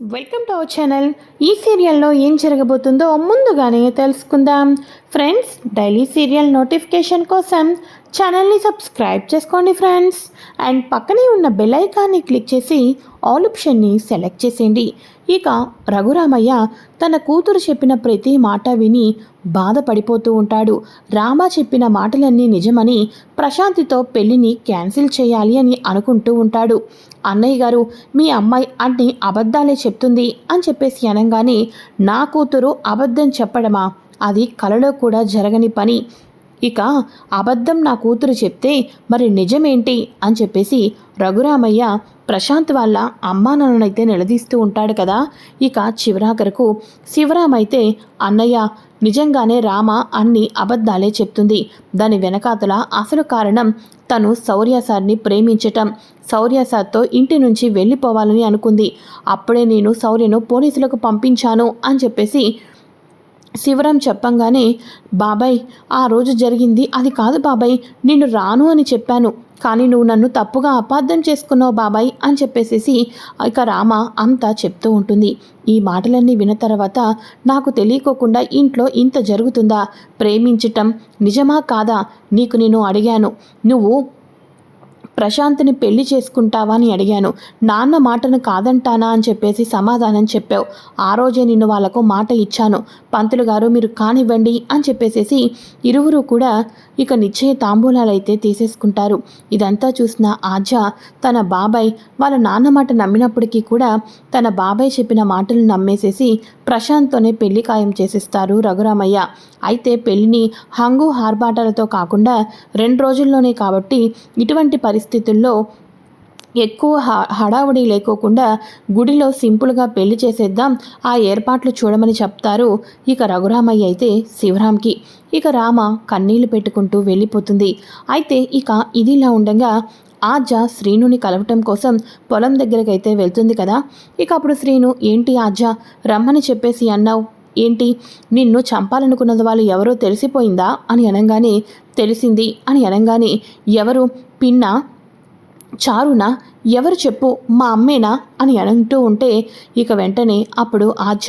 Welcome to our channel. ఈ సీరియల్లో ఏం జరగబోతుందో ముందుగానే తెలుసుకుందాం. ఫ్రెండ్స్ డైలీ సీరియల్ నోటిఫికేషన్ కోసం ఛానల్ని సబ్స్క్రైబ్ చేసుకోండి ఫ్రెండ్స్. అండ్ పక్కనే ఉన్న బెల్ ఐకాన్ని క్లిక్ చేసి ఆల్ ఆప్షన్ని సెలెక్ట్ చేసేయండి. ఇక రఘురామయ్య తన కూతురు చెప్పిన ప్రతి మాట విని బాధపడిపోతూ ఉంటాడు. రామ చెప్పిన మాటలన్నీ నిజమని ప్రశాంతితో పెళ్ళిని క్యాన్సిల్ చేయాలి అని అనుకుంటూ ఉంటాడు. అన్నయ్య గారు మీ అమ్మాయి అన్ని అబద్ధాలే చెప్తుంది అని చెప్పేసి అనగానే నా కూతురు అబద్ధం చెప్పడమా? అది కలలో కూడా జరగని పని. ఇక అబద్ధం నా కూతురు చెప్తే మరి నిజమేంటి అని చెప్పేసి రఘురామయ్య ప్రశాంత్ వాళ్ళ అమ్మానన్ననైతే నిలదీస్తూ ఉంటాడు కదా. ఇక చివరాఖరకు శివరామైతే అన్నయ్య నిజంగానే రామ అన్ని అబద్ధాలే చెప్తుంది. దాని వెనకాతల అసలు కారణం తను శౌర్య సార్ని ప్రేమించటం. శౌర్యసార్తో ఇంటి నుంచి వెళ్ళిపోవాలని అనుకుంది. అప్పుడే నేను శౌర్యను పోలీసులకు పంపించాను అని చెప్పేసి శివరాం చెప్పంగానే బాబాయ్ ఆ రోజు జరిగింది. అది కాదు బాబాయ్ నిన్ను రాను అని చెప్పాను. కానీ నువ్వు నన్ను తప్పుగా అపార్థం చేసుకున్నావు బాబాయ్ అని చెప్పేసేసి ఇక రామ అంతా చెప్తూ ఉంటుంది. ఈ మాటలన్నీ విన్న తర్వాత నాకు తెలియకోకుండా ఇంట్లో ఇంత జరుగుతుందా? ప్రేమించటం నిజమా కాదా? నీకు నేను అడిగాను. నువ్వు ప్రశాంత్ని పెళ్ళి చేసుకుంటావా అని అడిగాను. నాన్న మాటను కాదంటానా అని చెప్పేసి సమాధానం చెప్పావు. ఆ రోజే నిన్ను వాళ్ళకు మాట ఇచ్చాను. పంతులు గారు మీరు కానివ్వండి అని చెప్పేసేసి ఇరువురు కూడా ఇక నిశ్చయ తాంబూలాలు అయితే తీసేసుకుంటారు. ఇదంతా చూసిన ఆజా తన బాబాయ్ వాళ్ళ నాన్న మాట నమ్మినప్పటికీ కూడా తన బాబాయ్ చెప్పిన మాటలు నమ్మేసేసి ప్రశాంత్తోనే పెళ్ళి ఖాయం చేసేస్తారు రఘురామయ్య. అయితే పెళ్ళిని హంగు హార్బాటాలతో కాకుండా రెండు రోజుల్లోనే కాబట్టి ఇటువంటి పరిస్థితుల్లో ఎక్కువ హడావుడి లేకోకుండా గుడిలో సింపుల్గా పెళ్ళి చేసేద్దాం ఆ ఏర్పాట్లు చూడమని చెప్తారు ఇక రఘురామయ్య అయితే శివరాంకి ఇక రామ కన్నీళ్ళు పెట్టుకుంటూ వెళ్ళిపోతుంది. అయితే ఇక ఇదిలా ఉండగా ఆజ శ్రీనుని కలవటం కోసం పొలం దగ్గరికి అయితే వెళ్తుంది కదా. ఇక అప్పుడు శ్రీను ఏంటి ఆజ? రమ్మని చెప్పేసి అన్నావు. ఏంటి? నిన్ను చంపాలనుకున్నది వాళ్ళు ఎవరో తెలిసిపోయిందా? అని అనగానే తెలిసింది. అని అనగానే ఎవరు? పిన్న? చారున? ఎవరు చెప్పు మా అమ్మేనా? అని అంటూ ఉంటే ఇక వెంటనే అప్పుడు ఆచ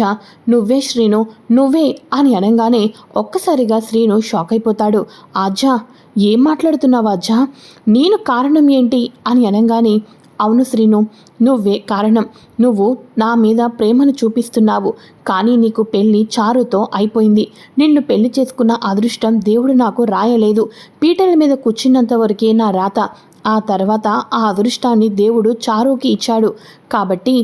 నువ్వే శ్రీను నువ్వే అని అనగానే ఒక్కసారిగా శ్రీను షాక్ అయిపోతాడు. ఆజా ఏం మాట్లాడుతున్నావు ఆజా నేను కారణం ఏంటి? అని అనగానే అవును శ్రీను నువ్వే కారణం. నువ్వు నా మీద ప్రేమను చూపిస్తున్నావు. కానీ నీకు పెళ్ళి చారుతో అయిపోయింది. నిన్ను పెళ్ళి చేసుకున్న అదృష్టం దేవుడు నాకు రాయలేదు. పీటల మీద కూర్చున్నంత వరకే నా రాత ఆ తర్వాత ఆ అదృష్టాన్ని దేవుడు చారుకి ఇచ్చాడు. కాబట్టి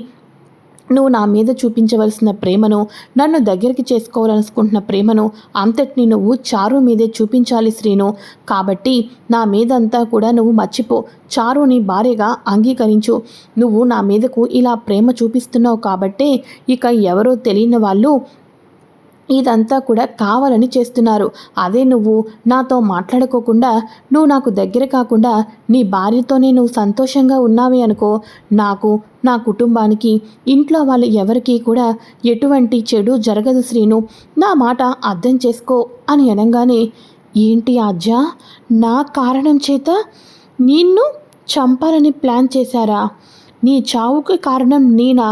నువ్వు నా మీద చూపించవలసిన ప్రేమను నన్ను దగ్గరికి చేసుకోవాలనుకుంటున్న ప్రేమను అంతటిని నువ్వు చారు మీదే చూపించాలి శ్రీను. కాబట్టి నా మీదంతా కూడా నువ్వు మర్చిపో. చారుని భార్యగా అంగీకరించు. నువ్వు నా మీదకు ఇలా ప్రేమ చూపిస్తున్నావు కాబట్టే ఇక ఎవరో తెలియని వాళ్ళు ఇదంతా కూడా కావాలని చేస్తున్నారు. అదే నువ్వు నాతో మాట్లాడుకోకుండా నువ్వు నాకు దగ్గర కాకుండా నీ భార్యతోనే నువ్వు సంతోషంగా ఉన్నావి అనుకో. నాకు నా కుటుంబానికి ఇంట్లో వాళ్ళు ఎవరికీ కూడా ఎటువంటి చెడు జరగదు శ్రీను. నా మాట అర్థం చేసుకో అని అనగానే ఏంటి ఆజ్ఞ నా కారణం చేత నిన్ను చంపాలని ప్లాన్ చేశారా? నీ చావుకి కారణం నేనా?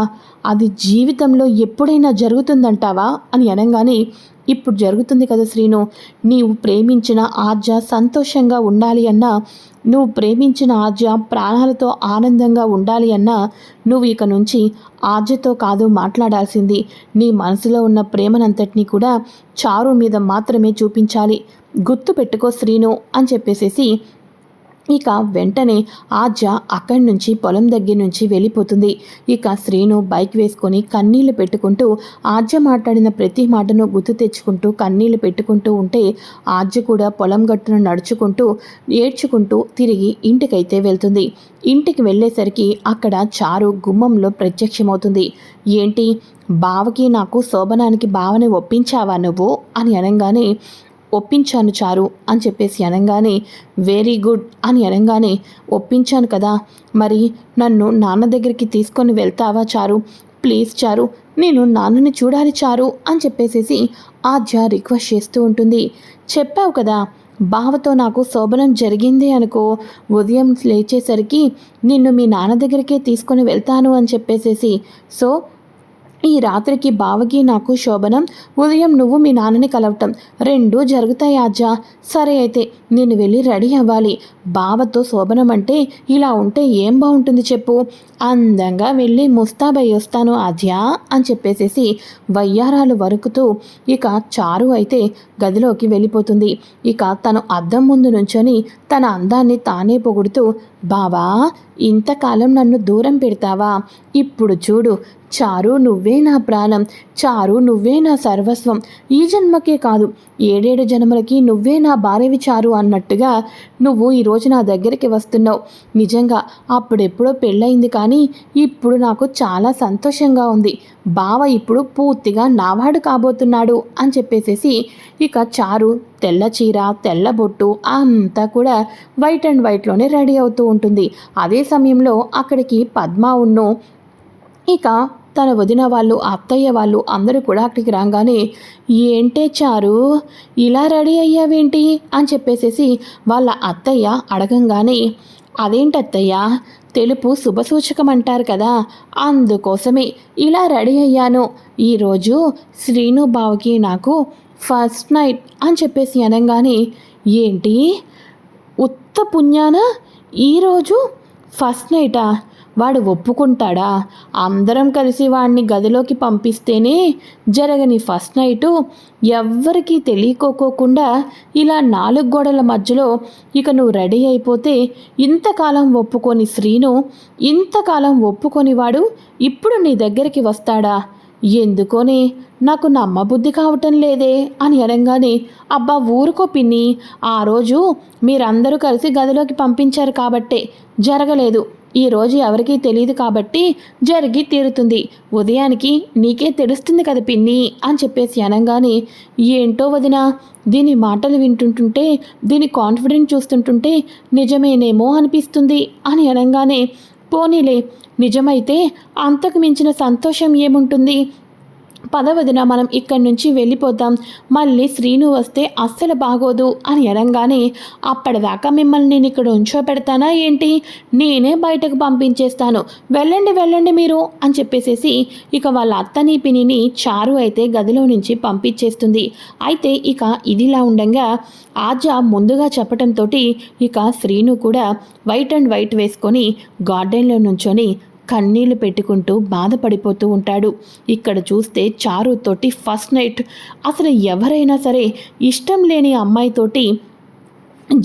అది జీవితంలో ఎప్పుడైనా జరుగుతుందంటావా? అని అనగానే ఇప్పుడు జరుగుతుంది కదా శ్రీను నీవు ప్రేమించిన ఆజ్య సంతోషంగా ఉండాలి అన్నా నువ్వు ప్రేమించిన ఆర్జ ప్రాణాలతో ఆనందంగా ఉండాలి అన్నా నువ్వు ఇక నుంచి ఆజ్యతో కాదు మాట్లాడాల్సింది. నీ మనసులో ఉన్న ప్రేమనంతటినీ కూడా చారు మీద మాత్రమే చూపించాలి. గుర్తు పెట్టుకో శ్రీను అని చెప్పేసేసి ఇక వెంటనే ఆజ్య అక్కడి నుంచి పొలం దగ్గర నుంచి వెళ్ళిపోతుంది. ఇక శ్రీను బైక్ వేసుకొని కన్నీళ్ళు పెట్టుకుంటూ ఆజ్య మాట్లాడిన ప్రతి మాటను గుర్తు తెచ్చుకుంటూ కన్నీళ్ళు పెట్టుకుంటూ ఉంటే ఆజ్య కూడా పొలం గట్టును నడుచుకుంటూ ఏడ్చుకుంటూ తిరిగి ఇంటికైతే వెళ్తుంది. ఇంటికి వెళ్ళేసరికి అక్కడ చారు గుమ్మంలో ప్రత్యక్షమవుతుంది. ఏంటి? బావకి నాకు శోభనానికి బావని ఒప్పించావా నువ్వు? అని అనగానే ఒప్పించాను చారు అని చెప్పేసి అనగానే వెరీ గుడ్ అని అనగానే ఒప్పించాను కదా మరి నన్ను నాన్న దగ్గరికి తీసుకొని వెళ్తావా చారు? ప్లీజ్ చారు నేను నాన్నని చూడాలి చారు అని చెప్పేసేసి ఆద్య రిక్వెస్ట్ చేస్తూ ఉంటుంది. చెప్పావు కదా బావతో నాకు శోభనం జరిగింది అనుకో ఉదయం లేచేసరికి నిన్ను మీ నాన్న దగ్గరికే తీసుకొని వెళ్తాను అని చెప్పేసేసి సో ఈ రాత్రికి బావకి నాకు శోభనం. ఉదయం నువ్వు మీ నాన్నని కలవటం. రెండూ జరుగుతాయి ఆజ్జా సరే అయితే నేను వెళ్ళి రెడీ అవ్వాలి. బావతో శోభనం అంటే ఇలా ఉంటే ఏం బాగుంటుంది చెప్పు. అందంగా వెళ్ళి ముస్తాబై వస్తాను ఆజ్యా అని చెప్పేసేసి వయ్యారాలు వరుకుతూ ఇక చారు అయితే గదిలోకి వెళ్ళిపోతుంది. ఇక తను అద్దం ముందు నుంచొని తన అందాన్ని తానే పొగుడుతూ బావా ఇంతకాలం నన్ను దూరం పెడతావా? ఇప్పుడు చూడు చారు నువ్వే నా ప్రాణం చారు నువ్వే నా సర్వస్వం. ఈ జన్మకే కాదు ఏడేడు జన్మలకి నువ్వే నా భార్యవి చారు అన్నట్టుగా నువ్వు ఈరోజు నా దగ్గరికి వస్తున్నావు. నిజంగా అప్పుడెప్పుడో పెళ్ళయింది కానీ ఇప్పుడు నాకు చాలా సంతోషంగా ఉంది. బావ ఇప్పుడు పూర్తిగా నావాడు కాబోతున్నాడు అని చెప్పేసేసి ఇక చారు తెల్ల చీర తెల్ల బొట్టు అంతా కూడా వైట్ అండ్ వైట్లోనే రెడీ అవుతూ ఉంటుంది. అదే సమయంలో అక్కడికి పద్మ ఉన్ను ఇక తన వదిన వాళ్ళు అత్తయ్య వాళ్ళు అందరూ కూడా అక్కడికి రాగానే ఏంటే చారు? ఇలా రెడీ అయ్యావేంటి? అని చెప్పేసేసి వాళ్ళ అత్తయ్య అడగంగానే అదేంటి అత్తయ్య తెలుపు శుభసూచకం అంటారు కదా అందుకోసమే ఇలా రెడీ అయ్యాను. ఈరోజు శ్రీను బావకి నాకు ఫస్ట్ నైట్ అని చెప్పేసి అనగానే ఏంటి? ఉత్త పుణ్యాన? ఈరోజు ఫస్ట్ నైటా? వాడు ఒప్పుకుంటాడా? అందరం కలిసి వాడిని గదిలోకి పంపిస్తేనే జరగని ఫస్ట్ నైటు ఎవ్వరికీ తెలియకోకోకుండా ఇలా నాలుగు గోడల మధ్యలో ఇక నువ్వు రెడీ అయిపోతే ఇంతకాలం ఒప్పుకొని శ్రీను ఇంతకాలం ఒప్పుకొని వాడు ఇప్పుడు నీ దగ్గరికి వస్తాడా? ఎందుకోని? నాకు నమ్మబుద్ధి కావటం లేదే అని అనగానే అబ్బా ఊరుకో పిన్ని ఆ రోజు మీరందరూ కలిసి గదిలోకి పంపించారు కాబట్టే జరగలేదు. ఈరోజు ఎవరికీ తెలియదు కాబట్టి జరిగి తీరుతుంది. ఉదయానికి నీకే తెలుస్తుంది కదా పిన్ని అని చెప్పేసి అనగానే ఏంటో వదిన దీని మాటలు వింటుంటుంటే దీని కాన్ఫిడెంట్ చూస్తుంటుంటే నిజమేనేమో అనిపిస్తుంది అని అనగానే పోనీలే నిజమైతే అంతకు మించిన సంతోషం ఏముంటుంది? పదవదిన మనం ఇక్కడి నుంచి వెళ్ళిపోతాం. మళ్ళీ శ్రీను వస్తే అస్సలు బాగోదు అని అనగానే అప్పటిదాకా మిమ్మల్ని నేను ఇక్కడ ఉంచో పెడతానా ఏంటి? నేనే బయటకు పంపించేస్తాను. వెళ్ళండి వెళ్ళండి మీరు అని చెప్పేసేసి ఇక వాళ్ళ అత్తని పినిని చారు అయితే గదిలో నుంచి పంపించేస్తుంది. అయితే ఇక ఇదిలా ఉండగా ఆజ ముందుగా చెప్పటంతో ఇక శ్రీను కూడా వైట్ అండ్ వైట్ వేసుకొని గార్డెన్లో నుంచొని కన్నీళ్ళు పెట్టుకుంటూ బాధపడిపోతూ ఉంటాడు. ఇక్కడ చూస్తే చారుతోటి ఫస్ట్ నైట్. అసలు ఎవరైనా సరే ఇష్టం లేని అమ్మాయితోటి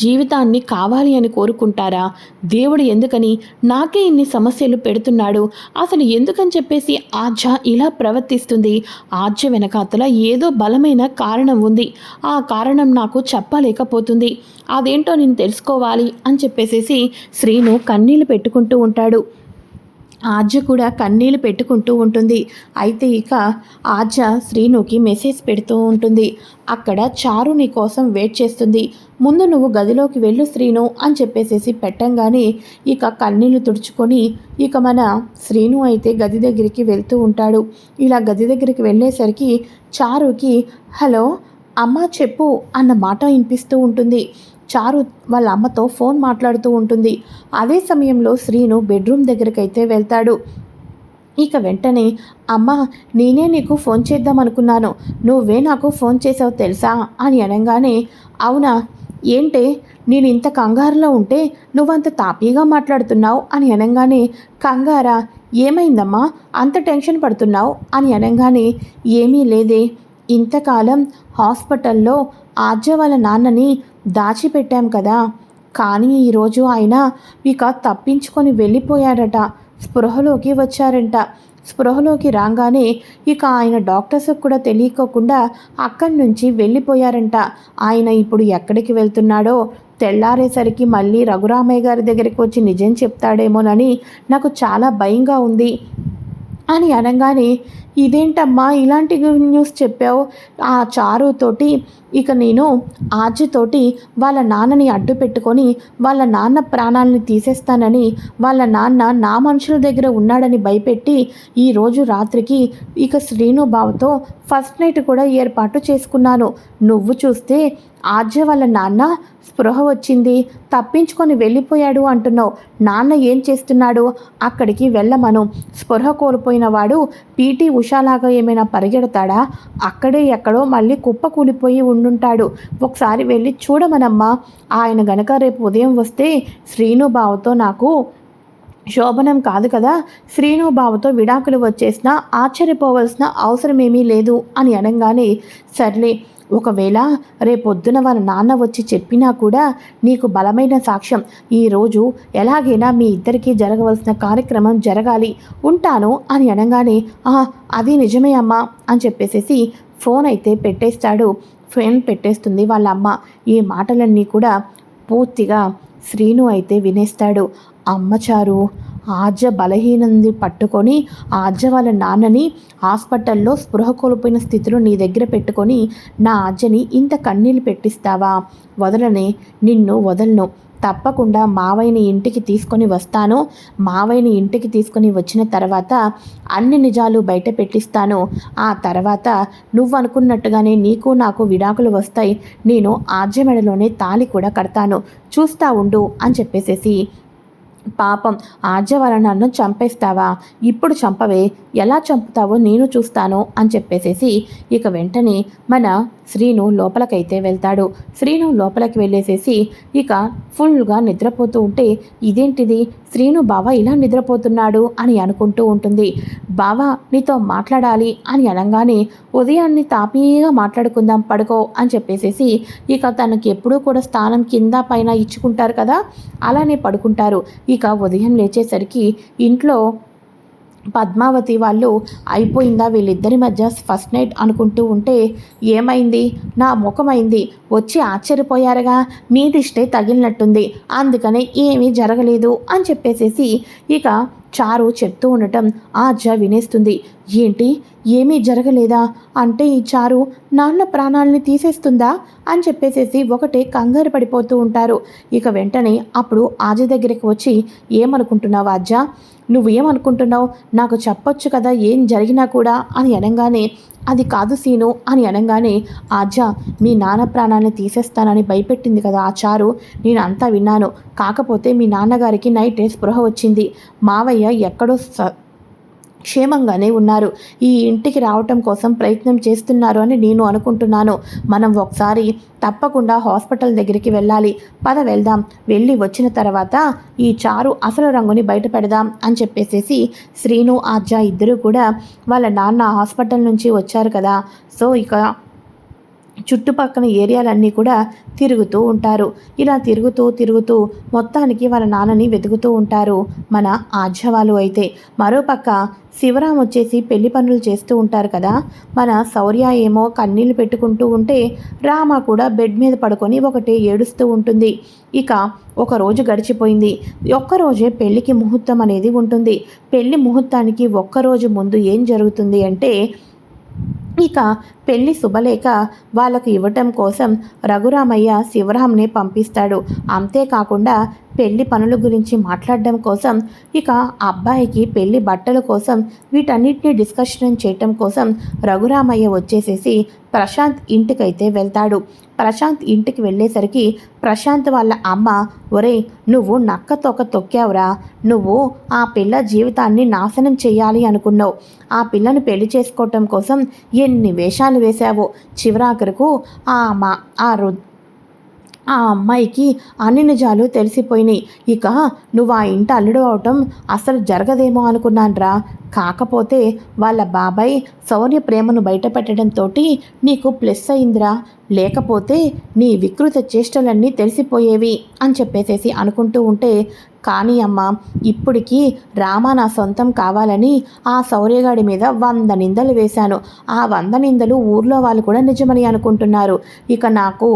జీవితాన్ని కావాలి అని కోరుకుంటారా? దేవుడు ఎందుకని నాకే ఇన్ని సమస్యలు పెడుతున్నాడు? అసలు ఎందుకని చెప్పేసి ఆజ్య ఇలా ప్రవర్తిస్తుంది? ఆజ్య వెనకాతల ఏదో బలమైన కారణం ఉంది. ఆ కారణం నాకు చెప్పలేకపోతుంది. అదేంటో నేను తెలుసుకోవాలి అని చెప్పేసేసి శ్రీను కన్నీళ్ళు పెట్టుకుంటూ ఉంటాడు. ఆర్జ కూడా కన్నీళ్ళు పెట్టుకుంటూ ఉంటుంది. అయితే ఇక ఆర్జ శ్రీనుకి మెసేజ్ పెడుతూ ఉంటుంది. అక్కడ చారు నీ కోసం వెయిట్ చేస్తుంది. ముందు నువ్వు గదిలోకి వెళ్ళు శ్రీను అని చెప్పేసేసి పెట్టంగానే ఇక కన్నీళ్ళు తుడుచుకొని ఇక మన శ్రీను అయితే గది దగ్గరికి వెళ్తూ ఉంటాడు. ఇలా గది దగ్గరికి వెళ్ళేసరికి చారుకి హలో అమ్మ చెప్పు అన్న మాట వినిపిస్తూ ఉంటుంది. చారు వాళ్ళ అమ్మతో ఫోన్ మాట్లాడుతూ ఉంటుంది. అదే సమయంలో శ్రీను బెడ్రూమ్ దగ్గరకైతే వెళ్తాడు. ఇక వెంటనే అమ్మ నేనే నీకు ఫోన్ చేద్దాం అనుకున్నాను. నువ్వే నాకు ఫోన్ చేసావు తెలుసా? అని అనగానే అవునా? ఏంటే? నేను ఇంత కంగారులో ఉంటే నువ్వంత తాపీగా మాట్లాడుతున్నావు? అని అనగానే కంగారా? ఏమైందమ్మా? అంత టెన్షన్ పడుతున్నావు? అని అనగానే ఏమీ లేదే. ఇంతకాలం హాస్పిటల్లో ఆర్జ వాళ్ళ నాన్నని దాచిపెట్టాం కదా. కానీ ఈరోజు ఆయన ఇక తప్పించుకొని వెళ్ళిపోయాడట. స్పృహలోకి వచ్చారంట. స్పృహలోకి రాగానే ఇక ఆయన డాక్టర్స్కి కూడా తెలియకోకుండా అక్కడి నుంచి వెళ్ళిపోయారంట. ఆయన ఇప్పుడు ఎక్కడికి వెళ్తున్నాడో తెల్లారేసరికి మళ్ళీ రఘురామయ్య గారి దగ్గరికి వచ్చి నిజం చెప్తాడేమోనని నాకు చాలా భయంగా ఉంది. అని అనగానే ఇదేంటమ్మా ఇలాంటి న్యూస్ చెప్పావు? ఆ చారుతోటి ఇక నేను ఆర్జీతోటి వాళ్ళ నాన్నని అడ్డు పెట్టుకొని వాళ్ళ నాన్న ప్రాణాలని తీసేస్తానని వాళ్ళ నాన్న నా మనుషుల దగ్గర ఉన్నాడని భయపెట్టి ఈరోజు రాత్రికి ఇక శ్రీనుభావతో ఫస్ట్ నైట్ కూడా ఏర్పాటు చేసుకున్నాను. నువ్వు చూస్తే ఆర్జ వాళ్ళ నాన్న స్పృహ వచ్చింది. తప్పించుకొని వెళ్ళిపోయాడు అంటున్నావు. నాన్న ఏం చేస్తున్నాడు? అక్కడికి వెళ్ళమను. స్పృహ కోల్పోయిన వాడు పీటీ ఉషాలాగా ఏమైనా పరిగెడతాడా? అక్కడే ఎక్కడో మళ్ళీ కుప్ప కూలిపోయి ఉండుంటాడు. ఒకసారి వెళ్ళి చూడమనమ్మా. ఆయన గనక రేపు ఉదయం వస్తే శ్రీనుబావతో నాకు శోభనం కాదు కదా? శ్రీనుబావతో విడాకులు వచ్చేసినా ఆశ్చర్యపోవలసిన అవసరమేమీ లేదు అని అనగానే సర్లే ఒకవేళ రేపొద్దున వాళ్ళ నాన్న వచ్చి చెప్పినా కూడా నీకు బలమైన సాక్ష్యం. ఈరోజు ఎలాగైనా మీ ఇద్దరికీ జరగవలసిన కార్యక్రమం జరగాలి. ఉంటాను అని అనగానే అది నిజమే అమ్మా అని చెప్పేసేసి ఫోన్ అయితే పెట్టేస్తాడు. ఫోన్ పెట్టేస్తుంది వాళ్ళ అమ్మ. ఈ మాటలన్నీ కూడా పూర్తిగా శ్రీను అయితే వినేస్తాడు. అమ్మచారు ఆర్జ బలహీనంది పట్టుకొని ఆర్జ వాళ్ళ నాన్నని హాస్పిటల్లో స్పృహ కోల్పోయిన స్థితిలో నీ దగ్గర పెట్టుకొని నా ఆర్జని ఇంత కన్నీళ్ళు పెట్టిస్తావా? వదలనే నిన్ను వదలను. తప్పకుండా మావయ్యని ఇంటికి తీసుకొని వస్తాను. మావయ్యని ఇంటికి తీసుకొని వచ్చిన తర్వాత అన్ని నిజాలు బయట పెట్టిస్తాను. ఆ తర్వాత నువ్వు అనుకున్నట్టుగానే నీకు నాకు విడాకులు వస్తాయి. నేను ఆర్జమెడలోనే తాళి కూడా కడతాను. చూస్తా ఉండు అని చెప్పేసేసి పాపం ఆర్జవల నన్ను చంపేస్తావా? ఇప్పుడు చంపవే. ఎలా చంపుతావో నేను చూస్తాను అని చెప్పేసేసి ఇక వెంటనే మన శ్రీను లోపలకైతే వెళ్తాడు. శ్రీను లోపలికి వెళ్ళేసేసి ఇక ఫుల్గా నిద్రపోతూ ఉంటే ఇదేంటిది? శ్రీను బావ ఇలా నిద్రపోతున్నాడు అని అనుకుంటూ ఉంటుంది. బావ నీతో మాట్లాడాలి అని అనగానే ఉదయాన్ని తాపీగా మాట్లాడుకుందాం పడుకో అని చెప్పేసేసి ఇక తనకి ఎప్పుడూ కూడా స్థానం కింద పైన ఇచ్చుకుంటారు కదా అలానే పడుకుంటారు. ఇక ఉదయం లేచేసరికి ఇంట్లో పద్మావతి వాళ్ళు అయిపోయిందా వీళ్ళిద్దరి మధ్య ఫస్ట్ నైట్ అనుకుంటూ ఉంటే ఏమైంది? నా ముఖమైంది. వచ్చి ఆశ్చర్యపోయారుగా. మీ దిష్టే తగిలినట్టుంది. అందుకనే ఏమీ జరగలేదు అని చెప్పేసేసి ఇక చారు చెప్తూ ఉండటం ఆర్జ వినేస్తుంది. ఏంటి? ఏమీ జరగలేదా? అంటే ఈ చారు నాన్న ప్రాణాలని తీసేస్తుందా? అని చెప్పేసేసి ఒకటే కంగారు పడిపోతూ ఉంటారు. ఇక వెంటనే అప్పుడు ఆజ దగ్గరికి వచ్చి ఏమనుకుంటున్నావు ఆజ నువ్వు ఏమనుకుంటున్నావు? నాకు చెప్పొచ్చు కదా ఏం జరిగినా కూడా అని అనగానే అది కాదు సీను అని అనగానే ఆజా మీ నాన్న ప్రాణాన్ని తీసేస్తానని భయపెట్టింది కదా ఆ చారు నేను అంతా విన్నాను. కాకపోతే మీ నాన్నగారికి నైట్ స్పృహ వచ్చింది. మావయ్య ఎక్కడో స క్షేమంగానే ఉన్నారు. ఈ ఇంటికి రావటం కోసం ప్రయత్నం చేస్తున్నారు అని నేను అనుకుంటున్నాను. మనం ఒకసారి తప్పకుండా హాస్పిటల్ దగ్గరికి వెళ్ళాలి. పద వెళ్దాం. వెళ్ళి వచ్చిన తర్వాత ఈ చారు అసలు రంగుని బయట పెడదాం అని చెప్పేసేసి శ్రీను ఆర్జ ఇద్దరు కూడా వాళ్ళ నాన్న హాస్పిటల్ నుంచి వచ్చారు కదా. సో ఇక చుట్టుపక్కల ఏరియాలన్నీ కూడా తిరుగుతూ ఉంటారు. ఇలా తిరుగుతూ తిరుగుతూ మొత్తానికి వాళ్ళ నాన్నని వెతుకుతూ ఉంటారు మన ఆజ్యవాలు అయితే. మరోపక్క శివరాం వచ్చేసి పెళ్ళి పనులు చేస్తూ ఉంటారు కదా. మన శౌర్య ఏమో కన్నీళ్ళు పెట్టుకుంటూ ఉంటే రామ కూడా బెడ్ మీద పడుకొని ఒకటే ఏడుస్తూ ఉంటుంది. ఇక ఒక రోజు గడిచిపోయింది. ఒక్కరోజే పెళ్ళికి ముహూర్తం అనేది ఉంటుంది. పెళ్ళి ముహూర్తానికి ఒక్కరోజు ముందు ఏం జరుగుతుంది అంటే ఇక పెళ్ళి శుభలేఖ వాళ్ళకు ఇవ్వటం కోసం రఘురామయ్య శివరాంని పంపిస్తాడు. అంతేకాకుండా పెళ్ళి పనుల గురించి మాట్లాడడం కోసం ఇక అబ్బాయికి పెళ్ళి బట్టల కోసం వీటన్నిటిని డిస్కషన్ చేయటం కోసం రఘురామయ్య వచ్చేసేసి ప్రశాంత్ ఇంటికైతే వెళ్తాడు. ప్రశాంత్ ఇంటికి వెళ్ళేసరికి ప్రశాంత్ వాళ్ళ అమ్మ ఒరే నువ్వు నక్క తొక్క తొక్కావురా. నువ్వు ఆ పిల్ల జీవితాన్ని నాశనం చేయాలి అనుకున్నావు. ఆ పిల్లను పెళ్ళి చేసుకోవటం కోసం ఎన్ని వేషాలు వేశావో. చివరాఖరుకు ఆ మా ఆ రు ఆ అమ్మాయికి అన్ని నిజాలు తెలిసిపోయినాయి. ఇక నువ్వు ఆ ఇంటి అల్లుడు అవటం అసలు జరగదేమో అనుకున్నాన్రా. కాకపోతే వాళ్ళ బాబాయ్ శౌర్య ప్రేమను బయటపెట్టడంతో నీకు ప్లస్ అయిందిరా. లేకపోతే నీ వికృత చేష్టలన్నీ తెలిసిపోయేవి అని చెప్పేసేసి అనుకుంటూ ఉంటే కానీ అమ్మ ఇప్పటికీ రామ నా సొంతం కావాలని ఆ శౌర్యగాడి మీద వంద నిందలు వేశాను. ఆ వంద నిందలు ఊర్లో వాళ్ళు కూడా నిజమని అనుకుంటున్నారు. ఇక నాకు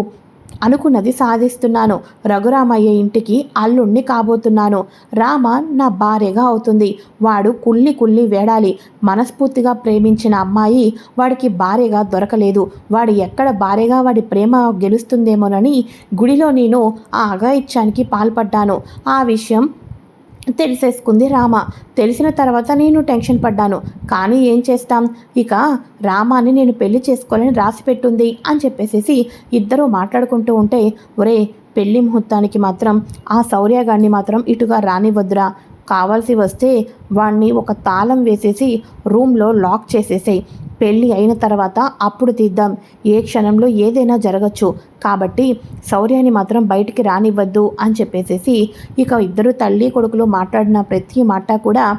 అనుకున్నది సాధిస్తున్నాను. రఘురామయ్య ఇంటికి అల్లుణ్ణి కాబోతున్నాను. రామ నా భార్యగా అవుతుంది. వాడు కుల్లి కుల్లి వేడాలి. మనస్ఫూర్తిగా ప్రేమించిన అమ్మాయి వాడికి భార్యగా దొరకలేదు. వాడు ఎక్కడ భార్యగా వాడి ప్రేమ గెలుస్తుందేమోనని గుడిలో నేను ఆ అగాయిత్యానికి పాల్పడ్డాను. ఆ విషయం తెలిసేసుకుంది రామ. తెలిసిన తర్వాత నేను టెన్షన్ పడ్డాను. కానీ ఏం చేస్తాం? ఇక రామాని నేను పెళ్ళి చేసుకోవాలని రాసి పెట్టుంది అని చెప్పేసేసి ఇద్దరూ మాట్లాడుకుంటూ ఉంటే ఒరే పెళ్ళి ముహూర్తానికి మాత్రం ఆ శౌర్యగాడిని మాత్రం ఇటుగా రానివ్వద్దురా. కావాల్సి వస్తే వాణ్ణి ఒక తాళం వేసేసి రూమ్లో లాక్ చేసేసాయి. పెళ్ళి అయిన తర్వాత అప్పుడు తీద్దాం. ఏ క్షణంలో ఏదైనా జరగచ్చు. కాబట్టి శౌర్యాన్ని మాత్రం బయటికి రానివ్వద్దు అని చెప్పేసేసి ఇక ఇద్దరు తల్లి కొడుకులు మాట్లాడిన ప్రతి మాట కూడా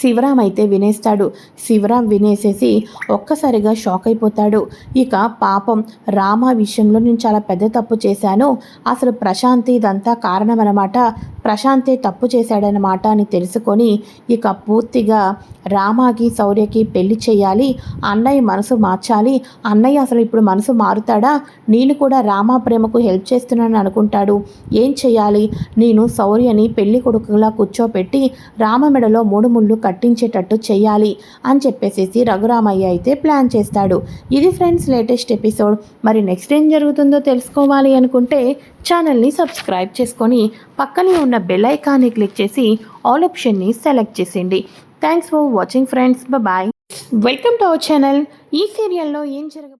శివరాం అయితే వినేస్తాడు. శివరాం వినేసేసి ఒక్కసారిగా షాక్ అయిపోతాడు. ఇక పాపం రామ విషయంలో నేను చాలా పెద్ద తప్పు చేశాను. అసలు ప్రశాంతి ఇదంతా కారణం అన్నమాట ప్రశాంతే తప్పు చేశాడన్నమాట అని తెలుసుకొని ఇక పూర్తిగా రామాకి శౌర్యకి పెళ్ళి చేయాలి అన్నయ్య మనసు మార్చాలి. అన్నయ్య అసలు ఇప్పుడు మనసు మారుతాడా? నేను కూడా రామ ప్రేమకు హెల్ప్ చేస్తున్నానని అనుకుంటాడు. ఏం చేయాలి? నేను శౌర్యని పెళ్ళి కొడుకులా కూర్చోపెట్టి రామ మెడలో మూడు ముళ్ళు కట్టించేటట్టు చేయాలి అని చెప్పేసేసి రఘురామయ్య అయితే ప్లాన్ చేస్తాడు. ఇది ఫ్రెండ్స్ లేటెస్ట్ ఎపిసోడ్. మరి నెక్స్ట్ ఏం జరుగుతుందో తెలుసుకోవాలి అనుకుంటే ఛానల్ని సబ్స్క్రైబ్ చేసుకొని పక్కనే ఉన్న బెల్ ఐకాన్ని క్లిక్ చేసి ఆల్ ఆప్షన్ని సెలెక్ట్ చేసేయండి. Thanks for watching friends bye welcome to our channel ఈ సీరియల్లో ఏం జరగ